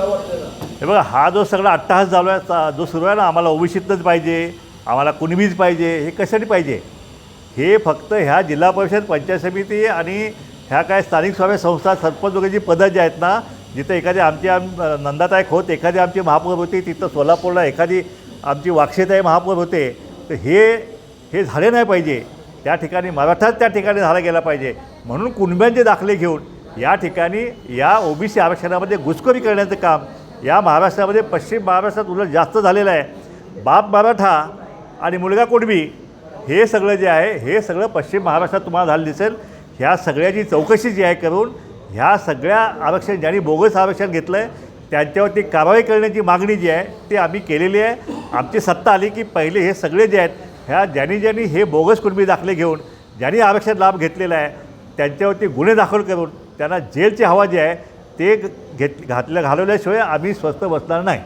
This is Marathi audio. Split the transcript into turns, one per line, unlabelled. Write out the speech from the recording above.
हे बघा हा जो सगळा अट्टहास चालू आहे जो सुरू आहे ना आम्हाला ओबीसीतच पाहिजे आम्हाला कुणबीच पाहिजे हे कशासाठी पाहिजे? हे फक्त ह्या जिल्हा परिषद पंचायत समिती आणि ह्या काय स्थानिक स्वामी संस्था सरपंच वगैरे जी पदं जी आहेत ना जिथं एखादी आमची आम नंदाताई होत एखादी आमची महापौर होती तिथं सोलापूरला एखादी आमची वाक्षेताई महापौर होते तर हे हे झाले नाही पाहिजे. त्या ठिकाणी मराठाच त्या ठिकाणी झाला गेला पाहिजे. म्हणून कुणब्यांचे दाखले घेऊन या ठिकाणी या ओबीसी आरक्षणामध्ये घुसखोरी करण्याचं काम या महाराष्ट्रामध्ये पश्चिम महाराष्ट्रात उलट जास्त झालेलं आहे. बाप मराठा आणि मुलगा कुणबी हे सगळं जे आहे हे सगळं पश्चिम महाराष्ट्रात तुम्हाला झालं दिसेल. ह्या सगळ्याची चौकशी जी आहे करून ह्या सगळ्या आरक्षण ज्यांनी बोगस आरक्षण घेतलं आहे त्यांच्यावरती कारवाई करण्याची मागणी जी आहे ती आम्ही केलेली आहे. आमची सत्ता आली की पहिले हे सगळे जे आहेत ह्या ज्यांनी ज्यांनी हे बोगस कुणबी दाखले घेऊन ज्यांनी आरक्षण लाभ घेतलेला आहे त्यांच्यावरती गुन्हे दाखल करून त्यांना जेलची हवा जी आहे ते घेत घातल्या घालवल्याशिवाय आम्ही स्वस्त बसणार नाही.